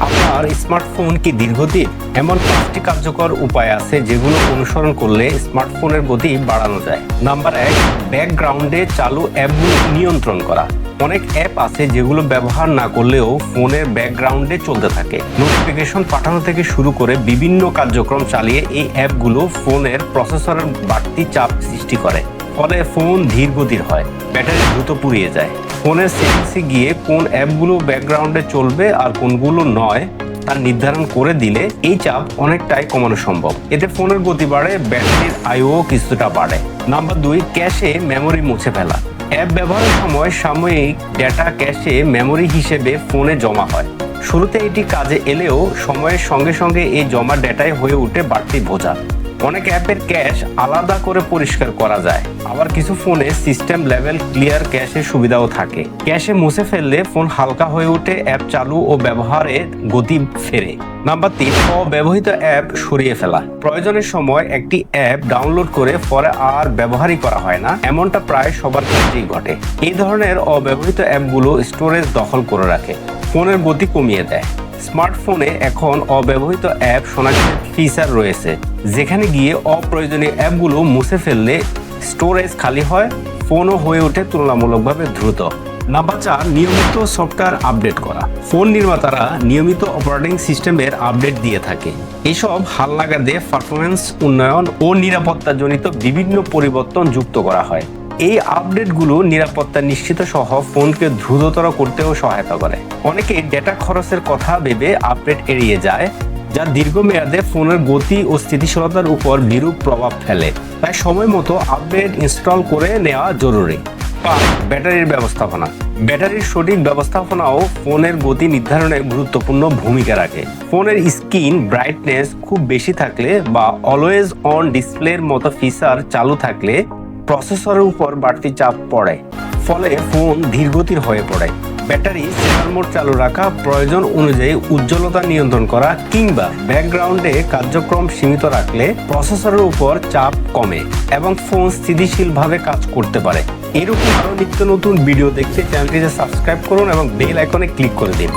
আপনার স্মার্টফোন কি দীর্ঘদিন এমন পাঁচটি কার্যকর উপায় আছে যেগুলো অনুসরণ করলে স্মার্টফোনের গতি বাড়ানো যায়? নাম্বার এক, ব্যাকগ্রাউন্ডে চালু অ্যাপগুলো নিয়ন্ত্রণ করা। অনেক অ্যাপ আছে যেগুলো ব্যবহার না করলেও ফোনের ব্যাকগ্রাউন্ডে চলতে থাকে। নোটিফিকেশন পাঠানো থেকে শুরু করে বিভিন্ন কার্যক্রম চালিয়ে এই অ্যাপগুলো ফোনের প্রসেসরের বাড়তি চাপ সৃষ্টি করে। ফলে ফোন ধীর গতির হয়, ব্যাটারি দ্রুত পুড়িয়ে যায়। ফোনের সেটিংসে গিয়ে কোন অ্যাপগুলো ব্যাকগ্রাউন্ডে চলবে আর কোনগুলো নয়, তা নির্ধারণ করে দিলে এই চাপ অনেকটাই কমানো সম্ভব। এতে ফোনের গতি বাড়ে, ব্যাটারির আয়ুও কিছুটা বাড়ে। নাম্বার দুই, ক্যাশে মেমোরি মুছে ফেলা। অ্যাপ ব্যবহারের সময় সাময়িক ডেটা ক্যাশে মেমোরি হিসেবে ফোনে জমা হয়। শুরুতে এটি কাজে এলেও সময়ের সঙ্গে সঙ্গে এই জমা ডেটায় হয়ে ওঠে বাড়তি বোঝা। অনেক অ্যাপের ক্যাশ আলাদা করে পরিষ্কার করা যায়। আবার কিছু ফোনে সিস্টেম লেভেল ক্লিয়ার ক্যাশের সুবিধাও থাকে। ক্যাশে মুছে ফেললে ফোন হালকা হয়ে ওঠে, অ্যাপ চালু ও ব্যবহারে গতি ফেরে। নাম্বার তিন, অব্যবহৃত অ্যাপ সরিয়ে ফেলা। প্রয়োজনের সময় একটি অ্যাপ ডাউনলোড করে পরে আর ব্যবহারই করা হয় না, এমনটা প্রায় সবার ক্ষেত্রেই ঘটে। এই ধরনের অব্যবহৃত অ্যাপগুলো স্টোরেজ দখল করে রাখে, ফোনের গতি কমিয়ে দেয়। স্মার্টফোনে এখন অব্যবহৃত অ্যাপ শনাক্তের ফিচার রয়েছে, যেখানে গিয়ে অপ্রয়োজনীয় অ্যাপগুলো মুছে ফেললে স্টোরেজ খালি হয় ফোনও হয়ে ওঠে তুলনামূলকভাবে দ্রুত। নাম্বার চার, নিয়মিত সফটওয়্যার আপডেট করা। ফোন নির্মাতারা নিয়মিত অপারেটিং সিস্টেমের আপডেট দিয়ে থাকে। এসব হাল লাগাতে পারফরমেন্স উন্নয়ন ও নিরাপত্তাজনিত বিভিন্ন পরিবর্তন যুক্ত করা হয়। এই আপডেটগুলো নিরাপত্তা নিশ্চিত সহ ফোনকে দ্রুততর করতেও সহায়তা করে। অনেকে ডেটা খরচের কথা ভেবে আপডেট এড়িয়ে যায়, যা দীর্ঘমেয়াদে ফোনের গতি ও স্থিতিশীলতার উপর বিরূপ প্রভাব ফেলে। তাই সময় মতো আপডেট ইনস্টল করে নেওয়া জরুরি। পাঁচ, ব্যাটারির ব্যবস্থাপনা। ব্যাটারির সঠিক ব্যবস্থাপনাও ফোনের গতি নির্ধারণে গুরুত্বপূর্ণ ভূমিকা রাখে। ফোনের স্ক্রিন ব্রাইটনেস খুব বেশি থাকলে বা অলওয়েজ অন ডিসপ্লের মতো ফিচার চালু থাকলে প্রসেসরের উপর বাড়তি চাপ পড়ে। ফলে ফোন ধীরগতির হয়ে পড়ে। ব্যাটারি সেভার মোড চালু রাখা প্রয়োজন অনুযায়ী উজ্জ্বলতা নিয়ন্ত্রণ করা কিংবা ব্যাকগ্রাউন্ডে কার্যক্রম সীমিত রাখলে প্রসেসরের উপর চাপ কমে এবং ফোন স্থিতিশীলভাবে কাজ করতে পারে। এরকম আরও নিত্য নতুন ভিডিও দেখতে চ্যানেলটিতে সাবস্ক্রাইব করুন এবং বেল আইকনে ক্লিক করে দিন।